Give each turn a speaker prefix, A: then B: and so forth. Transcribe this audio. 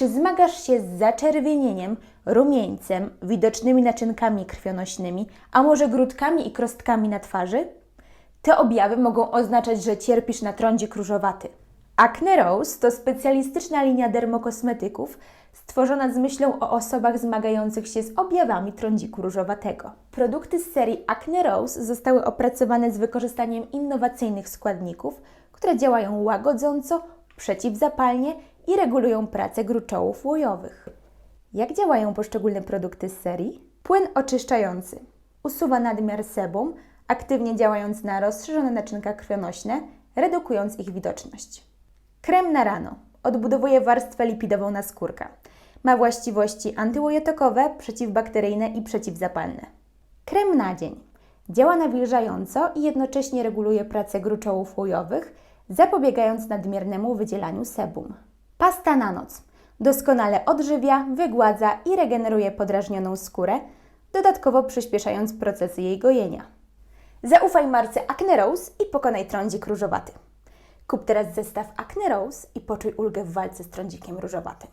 A: Czy zmagasz się z zaczerwienieniem, rumieńcem, widocznymi naczynkami krwionośnymi, a może grudkami i krostkami na twarzy? Te objawy mogą oznaczać, że cierpisz na trądzik różowaty. Acne Rose to specjalistyczna linia dermokosmetyków stworzona z myślą o osobach zmagających się z objawami trądziku różowatego. Produkty z serii Acne Rose zostały opracowane z wykorzystaniem innowacyjnych składników, które działają łagodząco, przeciwzapalnie i regulują pracę gruczołów łojowych. Jak działają poszczególne produkty z serii? Płyn oczyszczający usuwa nadmiar sebum, aktywnie działając na rozszerzone naczynka krwionośne, redukując ich widoczność. Krem na rano odbudowuje warstwę lipidową naskórka. Ma właściwości antyłojotokowe, przeciwbakteryjne i przeciwzapalne. Krem na dzień działa nawilżająco i jednocześnie reguluje pracę gruczołów łojowych, zapobiegając nadmiernemu wydzielaniu sebum. Pasta na noc doskonale odżywia, wygładza i regeneruje podrażnioną skórę, dodatkowo przyspieszając procesy jej gojenia. Zaufaj marce Acne Rose i pokonaj trądzik różowaty. Kup teraz zestaw Acne Rose i poczuj ulgę w walce z trądzikiem różowatym.